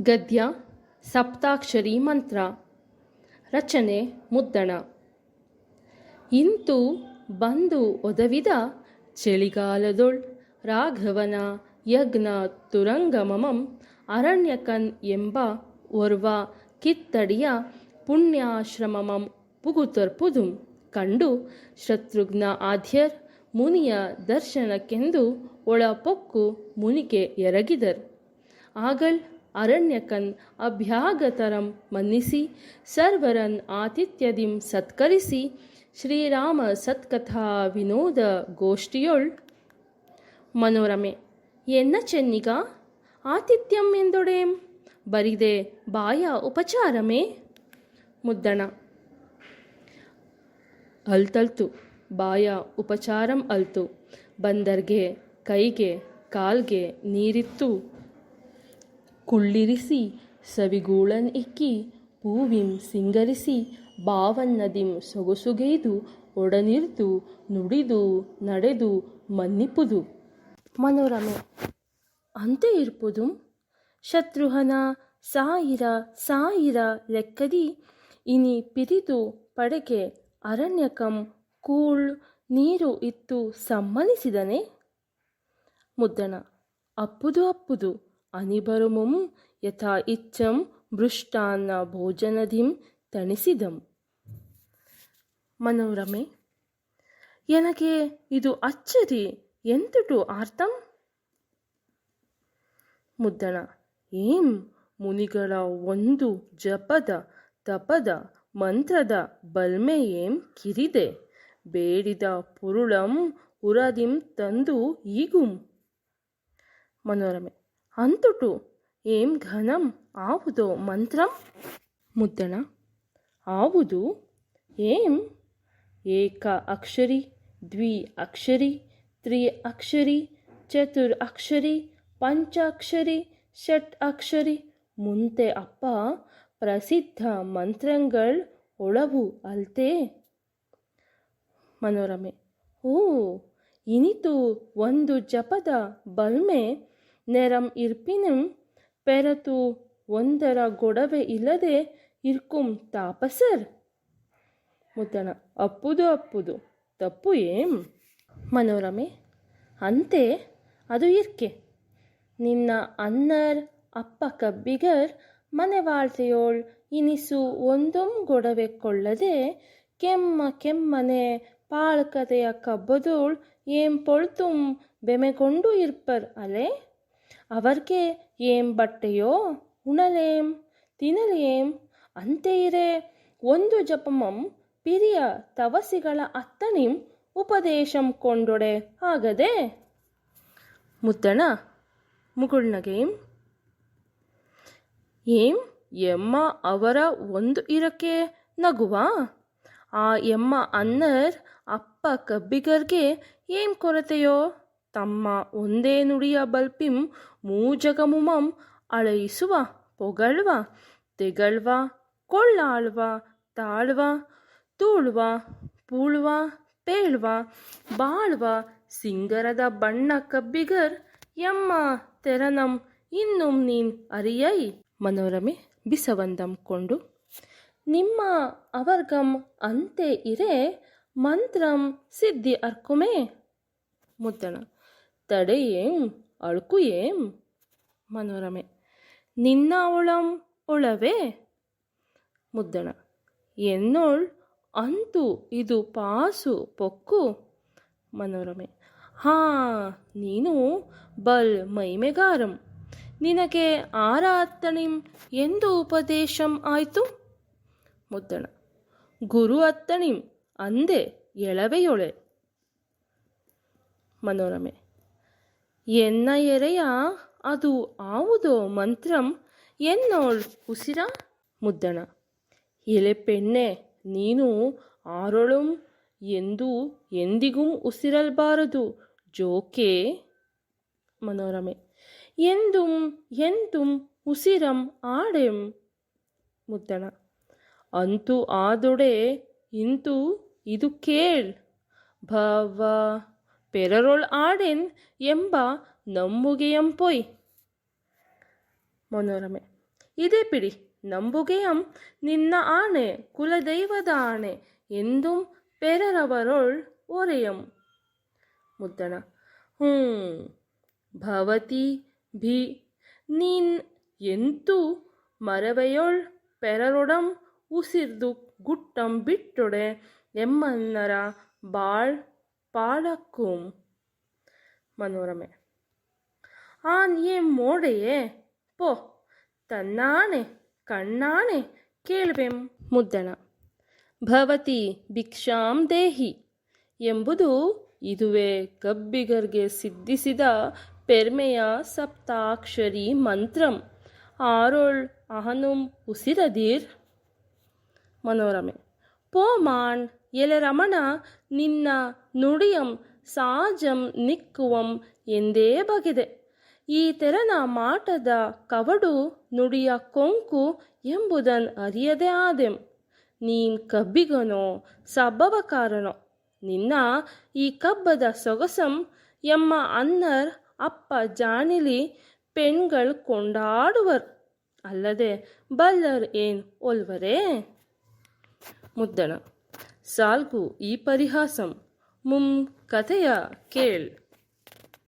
ಗದ್ಯ, ಸಪ್ತಾಕ್ಷರಿ ಮಂತ್ರ, ರಚನೆ, ಮುದ್ದಣ. ಇಂತು ಬಂದು ಒದವಿದ ಚಳಿಗಾಲದೊಳ್ ರಾಘವನ ಯಜ್ಞ ತುರಂಗಮಮಂ ಅರಣ್ಯಕನ್ ಎಂಬ ಓರ್ವ ಕಿತ್ತಡಿಯ ಪುಣ್ಯಾಶ್ರಮಮಂ ಪುಗುತರ್ಪುದುಂ ಕಂಡು ಶತ್ರುಘ್ನ ಆಧ್ಯರ್ ಮುನಿಯ ದರ್ಶನಕ್ಕೆಂದು ಒಳಪೊಕ್ಕು ಮುನಿಗೆ ಎರಗಿದರ್. ಆಗಳ್ ಅರಣ್ಯಕನ್ ಅಭ್ಯಾಗತರಂ ಮನ್ನಿಸಿ, ಸರ್ವರನ್ ಆತಿಥ್ಯದಿಂ ಸತ್ಕರಿಸಿ, ಶ್ರೀರಾಮ ಸತ್ಕಥಾ ವಿನೋದ ಗೋಷ್ಠಿಯೊಳ್. ಮನೋರಮೆ, ಎನ್ನ ಚೆನ್ನಿಗ? ಆತಿಥ್ಯಂ ಎಂದೊಡೇಂ? ಬರಿದೆ ಬಾಯ ಉಪಚಾರಮೇ? ಮುದ್ದಣ, ಅಲ್ತಲ್ತು, ಬಾಯ ಉಪಚಾರಂ ಅಲ್ತು. ಬಂದರ್ಗೆ, ಕೈಗೆ, ಕಾಲ್ಗೆ ನೀರಿತ್ತು. ಕುಳ್ಳಿರಿಸಿ ಸವಿಗೂಳನ್ ಇಕ್ಕಿ ಪೂವಿಂ ಸಿಂಗರಿಸಿ ಬಾವನ್ನದಿಂ ಸೊಗಸುಗೈದು ಒಡನಿರ್ದು ನುಡಿದು ನಡೆದು ಮನ್ನಿಪುದು ಮನೋರಮೆ ಅಂತೆ ಇರ್ಪುದು ಶತ್ರುಹನ ಸಾಯಿರ ಸಾಯಿರ ಲೆಕ್ಕದಿ ಇನಿ ಪಿರಿದು ಪಡೆಗೆ ಅರಣ್ಯಕಂ ಕೂಳ್ ನೀರು ಇತ್ತು ಸಮ್ಮನಿಸಿದನೆ ಮುದ್ದಣ ಅಪ್ಪುದು ಅಪ್ಪುದು ಅನಿಬರುಮುಂ ಯಥಾ ಇಚ್ಛಂ ಮೃಷ್ಟಾನ್ನ ಭೋಜನದಿಂ ತಣಿಸಿದಂ ಮನೋರಮೆ ಎನಗೆ ಇದು ಅಚ್ಚರಿ ಎಂತುಟು ಆರ್ತಂ ಮುದ್ದಣ ಏಂ ಮುನಿಗಳ ಒಂದು ಜಪದ ತಪದ ಮಂತ್ರದ ಬಲ್ಮೆ ಏಂ ಕಿರಿದೆ ಬೇಡಿದ ಪುರುಳಂ ಉರದಿಂ ತಂದು ಈಗುಂ ಮನೋರಮೆ ಅಂತುಟು. ಏಂ ಘನಂ ಆವುದೋ ಮಂತ್ರಂ? ಮುದ್ದಣ. ಆವುದು? ಏಂ? ಏಕ ಅಕ್ಷರಿ, ದ್ವಿ ಅಕ್ಷರಿ, ತ್ರಿ ಅಕ್ಷರಿ, ಚತುರ್ ಅಕ್ಷರಿ, ಪಂಚ ಅಕ್ಷರಿ, ಷಟ್ ಅಕ್ಷರಿ. ಮುಂತೆ ಅಪ್ಪ, ಪ್ರಸಿದ್ಧ ಮಂತ್ರಗಳ್ ಒಳವು ಅಲ್ತೆ? ಮನೋರಮೆ. ಓ, ಇನಿತು ಒಂದು ಜಪದ ಬಲ್ಮೆ ನೆರಂ ಇರ್ಪಿನಂ ಪೆರತು ಒಂದರ ಗೊಡವೆ ಇಲ್ಲದೆ ಇರ್ಕುಂ ತಾಪಸರ್ ಮುದ್ದಣ ಅಪ್ಪುದು ಅಪ್ಪುದು ತಪ್ಪು ಏಂ ಮನೋರಮೆ ಅಂತೆ ಅದು ಇರ್ಕೆ ನಿನ್ನ ಅನ್ನರ್ ಅಪ್ಪ ಕಬ್ಬಿಗರ್ ಮನೆ ವಾಳ್ತೆಯೋಳ್ ಇನಿಸು ಒಂದೊಂ ಗೊಡವೆ ಕೊಳ್ಳದೆ ಕೆಮ್ಮ ಕೆಮ್ಮನೆ ಪಾಳ್ಕತೆಯ ಕಬ್ಬದೋಳ್ ಏಂ ಪೊಳ್ತುಂ ಬೆಮೆಗೊಂಡು ಇರ್ಪರ್ ಅಲೆ ಅವರ್ಗೆ ಏಂ ಬಟ್ಟೆಯೋ ಉಣಲೇಂ ತಿನ್ನಲೇಂ ಅಂತೆಯಿರೆ ಒಂದು ಜಪಮಂ ಪಿರಿಯ ತವಸಿಗಳ ಅತ್ತನಿಂ ಉಪದೇಶಂ ಕೊಂಡೊಡೆ ಆಗದೆ. ಮುದ್ದಣ ಮುಗುಳ್ನಗೇಂ ಏಂ ಎಮ್ಮ ಅವರ ಒಂದು ಇರಕ್ಕೆ ನಗುವ? ಆ ಎಮ್ಮ ಅನ್ನರ್ ಅಪ್ಪ ಕಬ್ಬಿಗರ್ಗೆ ಏಂ ಕೊರತೆಯೋ? ತಮ್ಮ ಒಂದೇ ನುಡಿಯ ಬಲ್ಪಿಂ ಮೂಜಗಮುಮಂ ಅಳಯಿಸುವ ಪೊಗಳ್ವ, ತೆಗಳ್ವ, ಕೊಳ್ಳಾಳ್ವ, ತಾಳ್ವ, ತೂಳ್ವ, ಪೂಳ್ವ, ಪೇಳ್ವ, ಬಾಳ್ವ, ಸಿಂಗರದ ಬಣ್ಣ ಕಬ್ಬಿಗರ್, ಎಮ್ಮ ತೆರನಂ ಇನ್ನುಂ ನೀನ್ ಅರಿಯೈ. ಮನೋರಮೆ, ಬಿಸವಂದಂ ಕೊಂಡು. ನಿಮ್ಮ ಅವರ್ಗಂ ಅಂತೆ ಇರೆ, ಮಂತ್ರಂ ಸಿದ್ಧಿ ಅರ್ಕುಮೆ. ಮುದ್ದಣ. ತಡೆಯೇಂ ಅಳ್ಕು ಏಂ? ಮನೋರಮೆ. ನಿನ್ನ ಅವಳಂ ಒಳವೇ? ಮುದ್ದಣ. ಎನ್ನೋಳ್ ಅಂತೂ, ಇದು ಪಾಸು, ಪೊಕ್ಕು? ಮನೋರಮೆ. ಹಾ, ನೀನು ಬಲ್ ಮೈಮೆಗಾರಂ. ನಿನಗೆ ಆರಾತ್ತಣಿಂ ಎಂದು ಉಪದೇಶಂ ಆಯ್ತು? ಮುದ್ದಣ. ಗುರು ಅತ್ತಣಿಂ, ಅಂದೆ ಎಳವೆಯೊಳೆ. ಮನೋರಮೆ. ಎನ್ನ ಎರೆಯ ಅದು ಆವುದೋ ಮಂತ್ರಂ? ಎನ್ನೋಳ್ ಉಸಿರ ಮುದ್ದಣ. ಎಲೆ ಪೆಣ್ಣೆ, ನೀನು ಆರೊಳುಂ ಎಂದು ಎಂದಿಗೂ ಉಸಿರಲ್ಬಾರದು. ಜೋಕೆ ಮನೋರಮೆ. ಎಂದುಂ ಎಂದುಂ ಉಸಿರಂ ಆಡೆಂ ಮುದ್ದಣ. ಅಂತೂ ಆದೊಡೆ ಇಂತು ಇದು ಕೇಳ್. ಭವ ಪೆರರೊಳ್ ಆಡೆನ್ ಎಂಬ ನಮ್ಮುಗೆಯಂ ಪೊಯ್ ಮನೋರಮೆ ಇದೇ ಪಿಡಿ ನಂಬುಗೆಯಂ ನಿನ್ನ ಆಣೆ ಕುಲದೈವದ ಆಣೆ ಎಂದುಂ ಪೆರರವರೊಳ್ ಒರೆಯಂ ಮುದ್ದಣ ಹ್ಞೂ ಭವತಿ ಭಿ ನೀನ್ ಎಂತೂ ಮರವೆಯೊಳ್ ಪೆರರೊಡಂ ಉಸಿರ್ದು ಗುಟ್ಟಂ ಬಿಟ್ಟೊಡೆ ಎಮ್ಮನ್ನರ ಬಾಳ್ ಮನೋರಮೆ. ಆ ಏ ಮೋಡೆಯೇ? ಪೋ, ತನ್ನಾಣೆ, ಕಣ್ಣಾಣೆ ಕೇಳ್ವೆಂ ಮುದ್ದಣ. ಭವತಿ ಭಿಕ್ಷಾಂ ದೇಹಿ ಎಂಬುದು ಇದುವೇ ಕಬ್ಬಿಗರ್ಗೆ ಸಿದ್ಧಿಸಿದ ಪೆರ್ಮೆಯ ಸಪ್ತಾಕ್ಷರಿ ಮಂತ್ರಂ. ಆರೋಳ್ ಅಹನುಂ ಉಸಿರದೀರ್ ಮನೋರಮೆ. ಪೋಮಾಣ್ ಎಲೆ ರಮಣ ನಿನ್ನ ನುಡಿಯಂ ಸಾಜಂ ನಿಕ್ಕುವಂ ಎಂದೇ ಬಗೆದೆ ಈ ತೆರನ ಮಾಟದ ಕವಡು ನುಡಿಯ ಕೊಂಕು ಎಂಬುದನ್ ಅರಿಯದೆ ಆದೆಂ ನೀನ್ ಕಬ್ಬಿಗನೋ ಸಬ್ಬವಕಾರನೋ ನಿನ್ನ ಈ ಕಬ್ಬದ ಸೊಗಸಂ ಎಮ್ಮ ಅನ್ನರ್ ಅಪ್ಪ ಜಾಣಿಲಿ ಪೆಣ್ಗಳು ಕೊಂಡಾಡುವರ್ ಅಲ್ಲದೆ ಬಲ್ಲರ್ ಏನ್ ಒಲ್ವರೇ ಮುದ್ದಣ. ಸಾಲ್ಗು ಈ ಪರಿಹಾಸಂ. ಮುಂ ಕಥೆಯ ಕೇಳ್.